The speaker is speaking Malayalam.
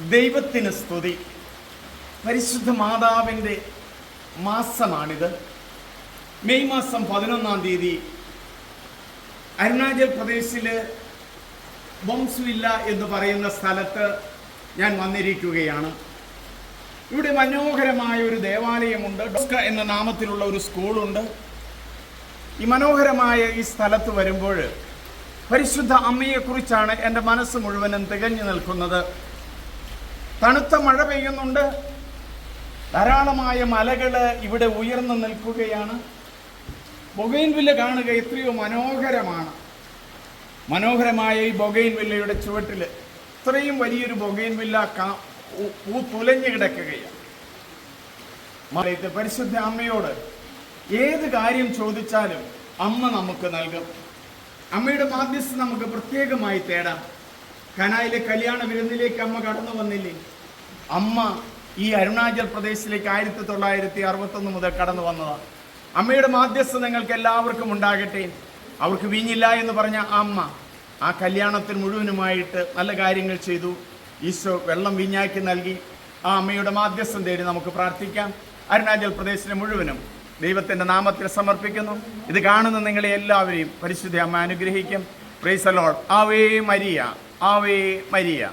ദൈവത്തിന് സ്തുതി. പരിശുദ്ധ മാതാവിന്റെ മാസമാണിത്. മെയ് മാസം പതിനൊന്നാം തീയതി അരുണാചൽ പ്രദേശിൽ ബോംസ്വില്ല എന്ന് പറയുന്ന സ്ഥലത്ത് ഞാൻ വന്നിരിക്കുകയാണ്. ഇവിടെ മനോഹരമായ ഒരു ദേവാലയമുണ്ട്. ഡോസ്ക എന്ന നാമത്തിലുള്ള ഒരു സ്കൂളുണ്ട്. ഈ മനോഹരമായ ഈ സ്ഥലത്ത് വരുമ്പോൾ പരിശുദ്ധ അമ്മയെക്കുറിച്ചാണ് എന്റെ മനസ്സ് മുഴുവനും തികഞ്ഞു നിൽക്കുന്നത്. തണുത്ത മഴ പെയ്യുന്നുണ്ട്. ധാരാളമായ മലകൾ ഇവിടെ ഉയർന്നു നിൽക്കുകയാണ്. ബൊഗൈൻവില്ല കാണുക എത്രയോ മനോഹരമാണ്. മനോഹരമായ ഈ ബൊഗൈൻവില്ലയുടെ ചുവട്ടിൽ ഇത്രയും വലിയൊരു ബൊഗൈൻവില്ല കാ- തുലഞ്ഞു കിടക്കുകയാണ്. പരിശുദ്ധ അമ്മയോട് ഏത് കാര്യം ചോദിച്ചാലും അമ്മ നമുക്ക് നൽകും. അമ്മയുടെ മാധ്യസ്ഥ നമുക്ക് പ്രത്യേകമായി തേടാം. കനായിലെ കല്യാണ വിരുന്നിലേക്ക് അമ്മ കടന്നു വന്നില്ലേ? അമ്മ ഈ അരുണാചൽ പ്രദേശിലേക്ക് ആയിരത്തി തൊള്ളായിരത്തി അറുപത്തൊന്ന് മുതൽ കടന്നു വന്നതാണ് അമ്മയുടെ മാധ്യസ്ഥ നിങ്ങൾക്ക് എല്ലാവർക്കും ഉണ്ടാകട്ടെ. അവർക്ക് വീഞ്ഞില്ല എന്ന് പറഞ്ഞ അമ്മ ആ കല്യാണത്തിന് മുഴുവനുമായിട്ട് നല്ല കാര്യങ്ങൾ ചെയ്തു. ഈശോ വെള്ളം വീഞ്ഞാക്കി നൽകി. ആ അമ്മയുടെ മാധ്യസ്ഥം തേടി നമുക്ക് പ്രാർത്ഥിക്കാം. അരുണാചൽ പ്രദേശിനെ മുഴുവനും ദൈവത്തിന്റെ നാമത്തിൽ സമർപ്പിക്കുന്നു. ഇത് കാണുന്ന നിങ്ങളെ എല്ലാവരെയും പരിശുദ്ധ അമ്മ അനുഗ്രഹിക്കും. പ്രൈസലോൾ ആവേ മരിയ. ആവേ മരിയ.